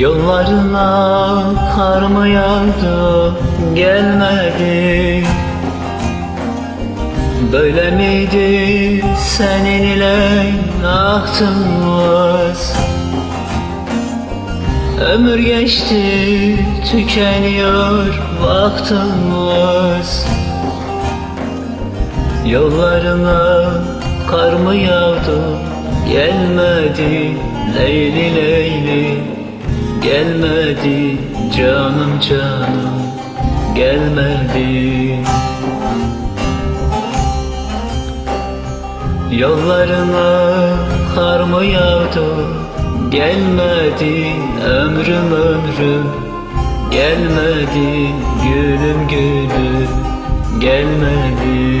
Yollarına kar mı yağdı gelmedi. Böyle miydi senin ile ahtımız? Ömür geçti tükeniyor vaktimiz. Yollarına kar mı yağdı gelmedi. Leyli Leyli gelmedi canım canım gelmedi. Yollarına kar mı yağdı? Gelmedi ömrüm ömrüm. Gelmedi gülüm gülüm gelmedi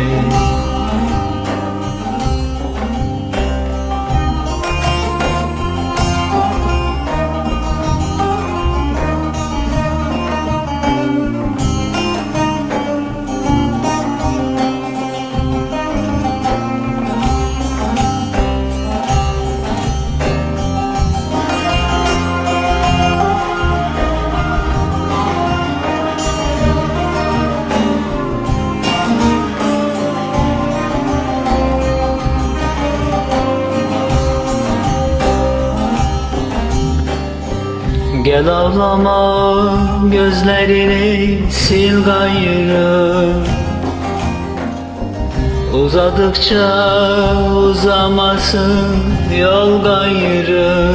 Gel ağlama gözlerini sil gayrı. Uzadıkça uzamasın yol gayrı.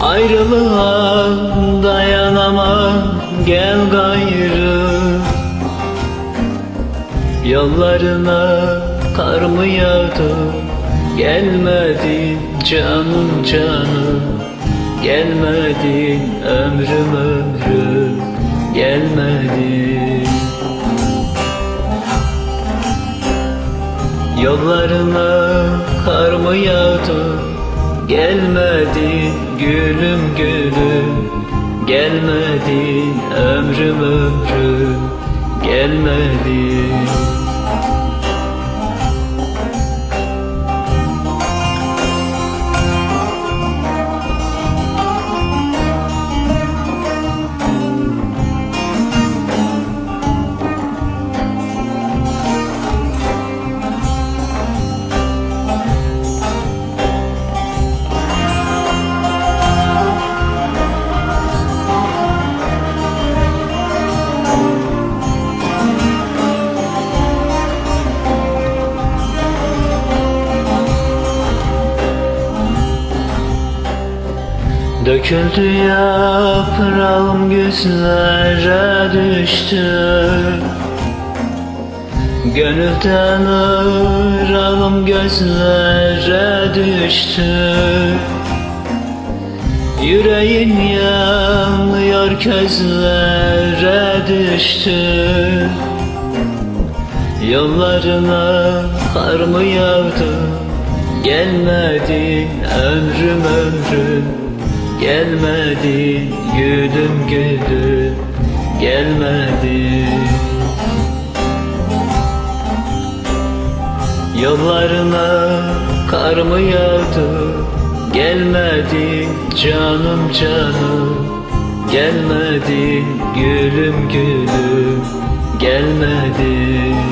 Ayrılığa dayanamam gel gayrı. Yollarına kar mı yağdı Gelmedin canım canım Gelmedin ömrüm ömrüm Gelmedin. Yollarına kar mı yağdı? Gelmedin gülüm gülüm. Gelmedin ömrüm ömrüm Gelmedin Döküldü yaprağım gözlere düştü. Gönülden ırağım gözlere düştü. Yüreğim yanıyor gözlere düştü. Yollarına kar mı yağdı? Gelmedin ömrüm ömrüm Gelmedin gülüm gülüm Gelmedin Yollarına kar mı yağdı? Gelmedin canım canım Gelmedin gülüm gülüm Gelmedin